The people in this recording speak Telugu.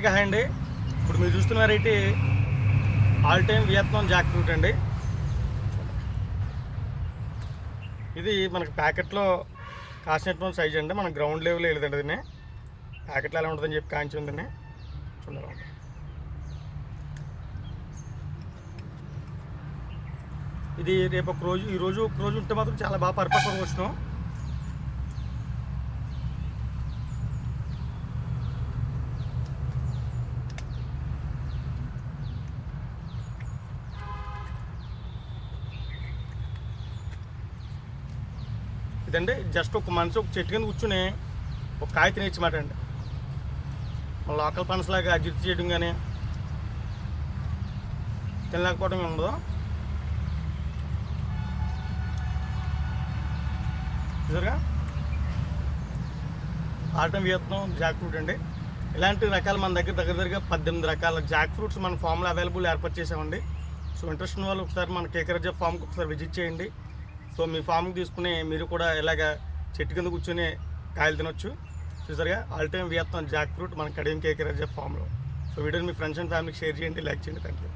అందరికీ హాయ్ అండి. ఇప్పుడు మీరు చూస్తున్న variety all time Vietnam jack fruit అండి. ఇది మనకి ప్యాకెట్లో కాసినటువంటి సైజ్ అండి. మన గ్రౌండ్ లెవెల్ వెళ్ళదండి దీన్ని. ప్యాకెట్లో ఎలా ఉంటుందని చెప్పి కాంచి ఉందండి. చూడాలి ఇది రేపు ఒక రోజు ఈ రోజు ఒక రోజు ఉంటే మాత్రం చాలా బాగా పరిపక్వం వచ్చినాం. ఇదండి జస్ట్ ఒక మనిషి ఒక చెట్టు కింద కూర్చుని ఒక కాయ తినేచ్చమాట అండి మన లోకల్ పనసలాగా అజిట్ చేయడం కానీ తినలేకపోవడం ఉండదు చూసారుగా? ఆటం వియత్నం జాక్ ఫ్రూట్ అండి. ఇలాంటి రకాలు మన దగ్గర దగ్గర దగ్గర పద్దెనిమిది రకాల జాక్ ఫ్రూట్స్ మన ఫామ్లో అవైలబుల్ ఏర్పాటు చేసామండి సో ఇంట్రెస్ట్ ఉన్న వాళ్ళు ఒకసారి మన కేకరజ ఫామ్కి ఒకసారి విజిట్ చేయండి. సో మీ ఫామ్కి తీసుకుని మీరు కూడా ఇలాగ చెట్టు కింద కూర్చొని కాయలు తినొచ్చు. చూసారుగా all time Vietnam jack fruit మన కడియం కేకరాజే ఫామ్లో. సో వీడియోని మీ ఫ్రెండ్స్ అండ్ ఫ్యామిలీకి షేర్ చేయండి లైక్ చేయండి థ్యాంక్ యూ